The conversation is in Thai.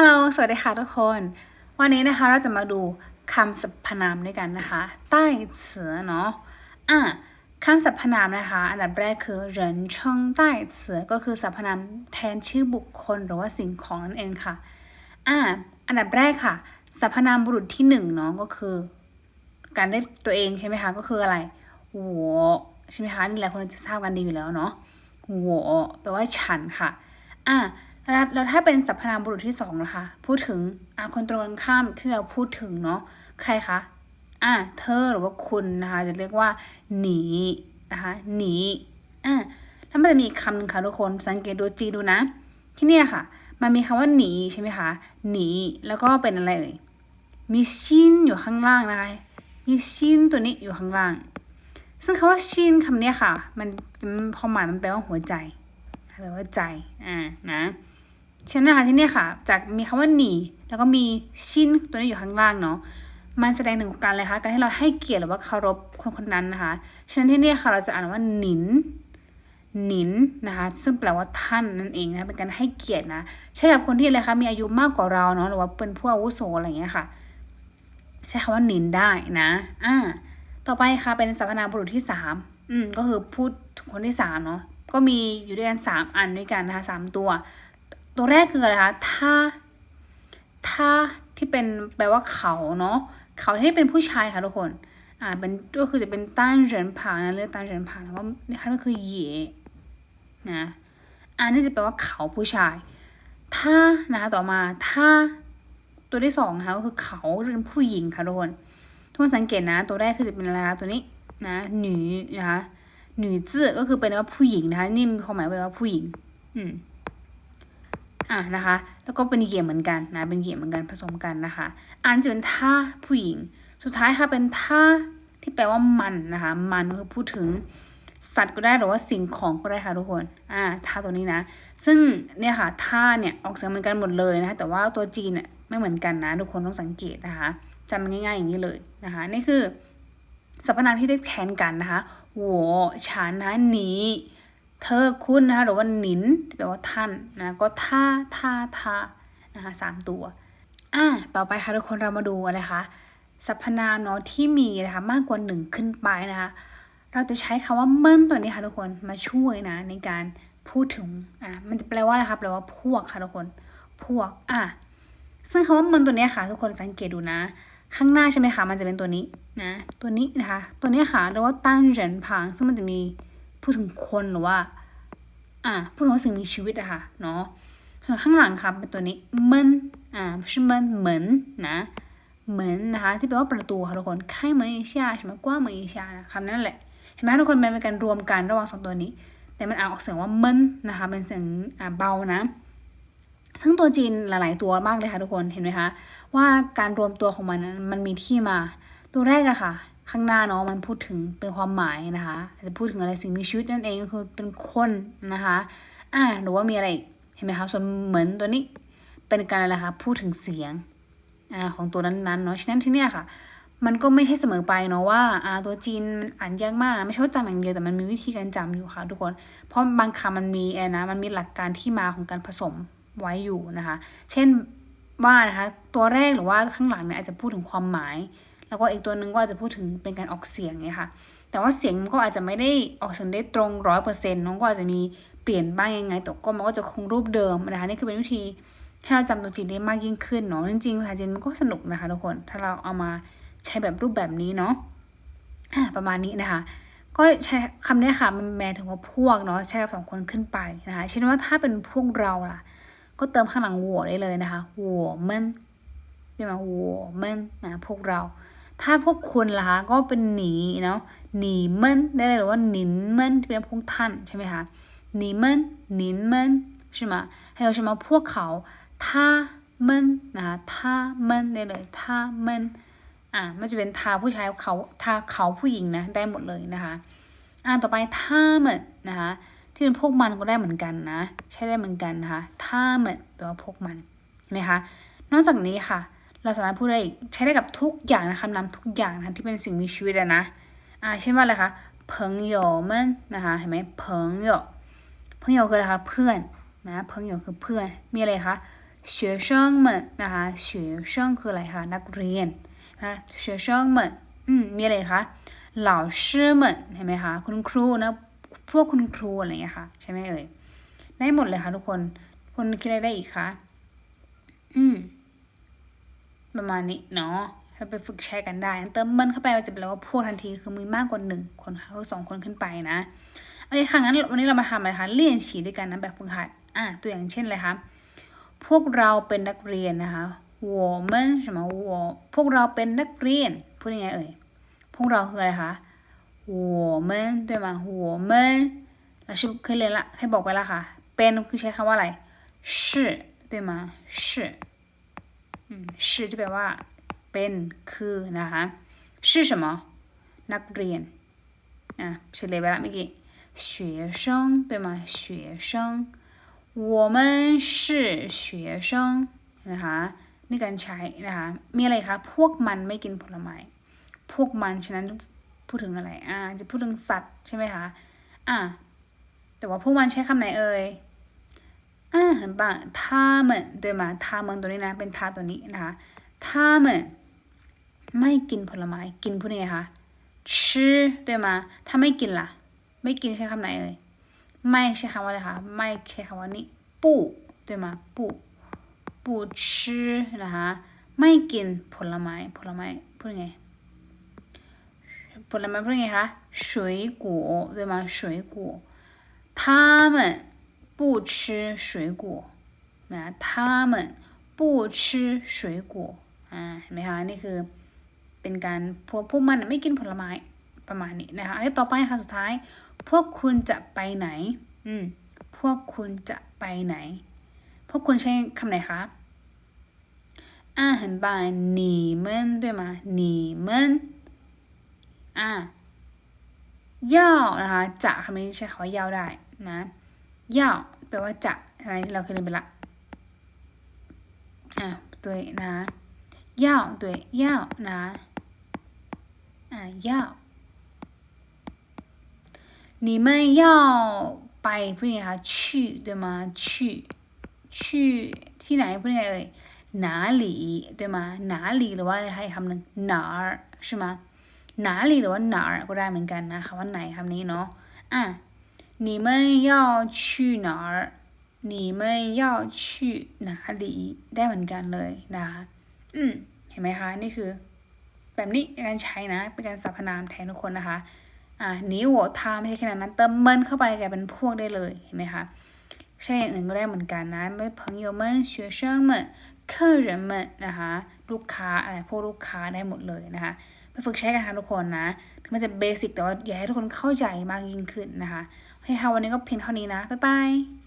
ฮัลโหล สวัสดีค่ะทุกคน วันนี้นะคะเราจะมาดูคำสรรพนามด้วยกันนะคะ ใต้เสือเนาะ อะคำสรรพนามนะคะ อันดับแรกคือเหรินเชิงใต้เสือก็คือสรรพนามแทนชื่อบุคคลหรือว่าสิ่งของนั่นเองค่ะ อะอันดับแรกค่ะ สรรพนามบุรุษที่หนึ่งเนาะก็คือ การเรียกตัวเองใช่ไหมคะ ก็คืออะไรหัวใช่ไหมคะนี่หละคนจะทราบกันดีอยู่แล้วเนาะหัวแปลว่าฉันค่ะ อะ แล้วถ้าเป็นสรรพนามบุรุษที่สองนะคะ พูดถึงอะคนตรงกันข้ามที่เราพูดถึงเนาะใครคะอะเธอหรือว่าคุณนะคะ จะเรียกว่าหนีนะคะหนีอะแล้วมันจะมีคำหนึ่งค่ะทุกคนสังเกตดูจีดูนะ ที่เนี่ยค่ะ มันมีคำว่าหนีใช่ไหมคะหนีแล้วก็เป็นอะไรเอ่ยมีชินอยู่ข้างล่างนะคะมีชินตัวนี้อยู่ข้างล่าง ซึ่งคำว่าชินคำเนี้ยค่ะ มันความหมายมันแปลว่าหัวใจแปลว่าใจอ่านะ ฉะนั้นนะคะที่นี่ค่ะ จากมีคำว่าหนีแล้วก็มีชินตัวนี้อยู่ข้างล่างเนาะมันแสดงถึงการอะไรคะการที่เราให้เกียรติหรือว่าเคารพคนคนนั้นนะคะฉะนั้นที่นี่ค่ะเราจะอ่านว่าหนินหนินนะคะซึ่งแปลว่าท่านนั่นเองนะะเป็นการให้เกียรตินะใช่กับคนที่อะไรคะมีอายุมากกว่าเราเนาะหรือว่าเป็นผู้อาวุโสอะไรอย่างเงี้ยค่ะ ใช้คำว่าหนินได้นะอ่าต่อไปค่ะเป็นสรรพนามบุรุษที่สามอืมก็คือพูดถึงคนที่สามเนาะก็มีอยู่ด้วยกันสามอันด้วยกันนะคะสามตัว ตัวแรกคืออะไรคะท่าท่าที่เป็นแปลว่าเขาเนาะเขาที่เป็นผู้ชายค่ะทุกคน อ่าเป็นก็คือจะเป็นต้านเหรินผานะเรียกต้านเหรินผานะว่านี่ค่ะก็คือเหย่นะอันนี้จะแปลว่าเขาผู้ชายถ้านะคะต่อมาถ้าตัวที่สองนะคะก็คือเขาเป็นผู้หญิงค่ะทุกคนทุกคนสังเกตนะ ตัวแรกคือจะเป็นอะไรคะตัวนี้นะหนูนะคะหนูจื่อก็คือเป็นว่าผู้หญิงนะคะนี่มีความหมายว่าผู้หญิง อืม อะนะคะ แล้วก็เป็นเหยี่ยมเหมือนกันนะ เป็นเหยี่ยมเหมือนกันผสมกันนะคะ อันจะเป็นท่าผู้หญิง สุดท้ายค่ะเป็นท่าที่แปลว่ามันนะคะ มันคือพูดถึงสัตว์ก็ได้หรือว่าสิ่งของก็ได้ค่ะทุกคน อ่าท่าตัวนี้นะ ซึ่งเนี่ยค่ะท่าเนี่ยออกเสียงเหมือนกันหมดเลยนะคะ แต่ว่าตัวจีนเนี่ยไม่เหมือนกันนะ ทุกคนต้องสังเกตนะคะจำง่ายๆอย่างนี้เลยนะคะ นี่คือสรรพนามที่ได้แทนกันนะคะหัวฉันนะหนี เธอคุณนะคะหรือว่าหนินแปลว่าท่านนะก็ท่าท่าท่านะคะสามตัวอ่าต่อไปค่ะทุกคนเรามาดูอะไรคะสรรพนามเนาะที่มีนะคะมากกว่าหนึ่งขึ้นไปนะคะเราจะใช้คำว่าเมินตัวนี้ค่ะทุกคนมาช่วยนะในการพูดถึงอ่ามันจะแปลว่าอะไรคะแปลว่าพวกค่ะทุกคนพวกอะซึ่งคำว่าเมินตัวนี้ค่ะ ทุกคนสังเกตดูนะ ข้างหน้าใช่ไหมคะมันจะเป็นตัวนี้นะตัวนี้นะคะ ตัวนี้ค่ะเรียกว่าตั้นเหรินผางซึ่งมันจะมี พูดถึงคนหรือว่า อ่าพูดถึงสิ่งมีชีวิตอะค่ะเนาะข้างหลังค่ะเป็นตัวนี้มันอ่าชื่อมันเหมือนนะเหมือนนะคะที่แปลว่าประตูค่ะทุกคนไข่เหมือนเอเชียใช่ไหมกว้างเหมือนเอเชียนะคำนั้นแหละเห็นไหมทุกคนมันเป็นการรวมกันระหว่างสองตัวนี้ แต่มันอ่านออกเสียงว่ามันนะคะเป็นเสียงอ่าเบานะทั้งตัวจีนหลาย ๆ ตัวมากเลยค่ะทุกคนเห็นไหมคะว่าการรวมตัวของมันนมันมีที่มา ตัวแรกอะค่ะ ข้างหน้าเนาะมันพูดถึงเป็นความหมายนะคะจะพูดถึงอะไรสิ่งมีชีวิตนั่นเองก็คือเป็นคนนะคะอ่าหรือว่ามีอะไรเห็นไหมคะส่วนเหมือนตัวนี้เป็นการอะไรคะพูดถึงเสียงอ่าของตัวนั้นๆเนาะฉะนั้นที่เนี่ยค่ะ มันก็ไม่ใช่เสมอไปเนาะว่าอ่าตัวจีนมันอ่านยากมากไม่ใช่ว่าจำอย่างเดียวแต่มันมีวิธีการจำอยู่ค่ะ ทุกคน เพราะบางคำมันมีแอนะมันมีหลักการที่มาของการผสมไว้อยู่นะคะ เช่นว่านะคะตัวแรกหรือว่าข้างหลังเนี่ยอาจจะพูดถึงความหมาย แล้วก็อีกตัวหนึ่งก็อาจจะพูดถึงเป็นการออกเสียงเนี่ยค่ะ แต่ว่าเสียงมันก็อาจจะไม่ได้ออกเสียงได้ตรงร้อยเปอร์เซ็นต์น้องก็อาจจะมีเปลี่ยนบ้างยังไง แต่ก็มันก็จะคงรูปเดิมนะคะนี่คือเป็นวิธีให้เราจำตัวจีนได้มากยิ่งขึ้นเนาะจริงๆภาษาจีนมันก็สนุกนะคะทุกคน ถ้าเราเอามาใช้แบบรูปแบบนี้เนาะประมาณนี้นะคะ ก็ใช้คำนี้ค่ะมันแปลถึงว่าพวกเนาะใช้กับสองคนขึ้นไปนะคะเช่นว่าถ้าเป็นพวกเราล่ะ ก็เติมข้างหลังหัวได้เลยนะคะหัวมันใช่ไหมหัวมันนะพวกเรา ถ้าพวกคุณล่ะคะก็เป็นหนีเนาะหนีมันได้เลยหรือว่าหนินมันที่เป็นพวกท่านใช่ไหมคะหนีมันหนินมันใช่ไหม还有什么พวกเขา他们นะคะ他们ได้เลย他们อ่ามันจะเป็นทาผู้ชายเขาทาเขาผู้หญิงนะได้หมดเลยนะคะ อ่าต่อไปท่าเหมือนนะคะ ที่เป็นพวกมันก็ได้เหมือนกันนะ ใช้ได้เหมือนกันนะคะท่าเหมือนแปลว่าพวกมันเห็นไหมคะ นอกจากนี้ค่ะ เราสามารถพูดได้อีกใช้ได้กับทุกอย่างนะคำนามทุกอย่างนะที่เป็นสิ่งมีชีวิตนะอ่าเช่นว่าอะไรคะเพิงโยมันนะคะเห็นไหมเพิงโยเพิงโยคืออะไรคะเพื่อนนะเพิงโยคือเพื่อนมีอะไรคะ学生们นะคะ学生们คืออะไรคะนักเรียนนะ学生们อืมมีอะไรคะ老师们เห็นไหมคะคุณครูนะพวกคุณครูอะไรอย่างเงี้ยค่ะใช่ไหมเอ่ยได้หมดเลยค่ะทุกคนคนคิดอะไรได้อีกคะอืม ประมาณนี้เนาะให้ไปฝึกใช้กันได้ เติมมันเข้าไปมันจะแปลว่าพวกทันทีคือมีมากกว่าหนึ่งคนค่ะคือสองคนขึ้นไปนะโอเคค่ะงั้นวันนี้เรามาทำอะไรคะเลี่ยนฉีด้วยกันนะแบบฝึกหัดอ่ะตัวอย่างเช่นเลยคะพวกเราเป็นนักเรียนนะคะ我们什么我พวกเราเป็นนักเรียนพูดยังไงเอ่ยพวกเราคืออะไรคะ我们对吗我们เราชื่อเคยเรียนละเคยบอกไปแล้วค่ะ เป็นคือใช้คำว่าอะไร是对吗是 อืม是ที่แปลว่า เป็นคือนะคะ是什么นักเรียนอ่ะเฉลยไปละเมื่อกี้学生对吗学生我们是学生นะคะนี่การใช้นะคะมีอะไรคะพวกมันไม่กินผลไม้ พวกมันฉะนั้นพูดถึงอะไรอ่าจะพูดถึงสัตว์ใช่ไหมคะอ่าแต่ว่าพวกมันใช้คำไหนเอ่ย อ่าเห็นปะ他们对吗他们ตัวนี้นะเป็นทาตัวนี้นะคะ他们ไม่กินผลไม้ กินพูดยังไงคะ吃对吗ถ้าไม่กินล่ะ ไม่กินใช้คำไหนเอ่ย ไม่ใช้คำว่าอะไรคะ ไม่ใช้คำว่านี้不对吗不不吃นะคะ ไม่กินผลไม้ ผลไม้พูดยังไง ผลไม้พูดยังไงคะ水果对吗水果他们 不吃水果นะ他们不吃水果อ่าเห็นไหมคะนี่คือ เป็นการพวกพวกมันไม่กินผลไม้ประมาณนี้นะคะอันนี้ต่อไปค่ะสุดท้าย พวกคุณจะไปไหน อืม พวกคุณจะไปไหน พวกคุณใช้คำไหนคะอ่าเห็นป่ะ你们对吗你们อ่าย่อนะคะจะคำนี้ใช้คำว่าย่อได้นะ ย่อแปลว่าจะใช่ไหมเราเคยเรียนไปละอ่า对นะย่อ对ย่อนะอ่าย่อ你们要ไปพูดยังไงคะ去对吗去去ที่ไหนพูดยังไงเอ่ย哪里对吗哪里หรือว่าให้คำหนึ่ง哪儿ใช่ไหม哪里หรือว่า哪儿ก็ได้เหมือนกันนะคำว่าไหนคำนี้เนาะอ่ะ 你们要去哪儿你们要去哪里ได้เหมือนกันเลยนะคะอืมเห็นไหมคะ นี่คือ แบบนี้ในการใช้นะ เป็นการสรรพนามแทนทุกคนนะคะ อ่าหนีหัวทาไม่ใช่แค่นั้นเติมเมินเข้าไปกลายเป็นพวกได้เลย เห็นไหมคะ ใช่อย่างอื่นก็ได้เหมือนกันนะไม่朋友们学生们客人们นะคะ ลูกค้าอะไรพวกลูกค้าได้หมดเลยนะคะไปฝึกใช้กันค่ะทุกคนนะถึงมันจะเบสิกแต่ว่าอยากให้ทุกคนเข้าใจมากยิ่งขึ้นนะคะ โอเคค่ะวันนี้ก็เพียงเท่านี้นะ บ๊ายบาย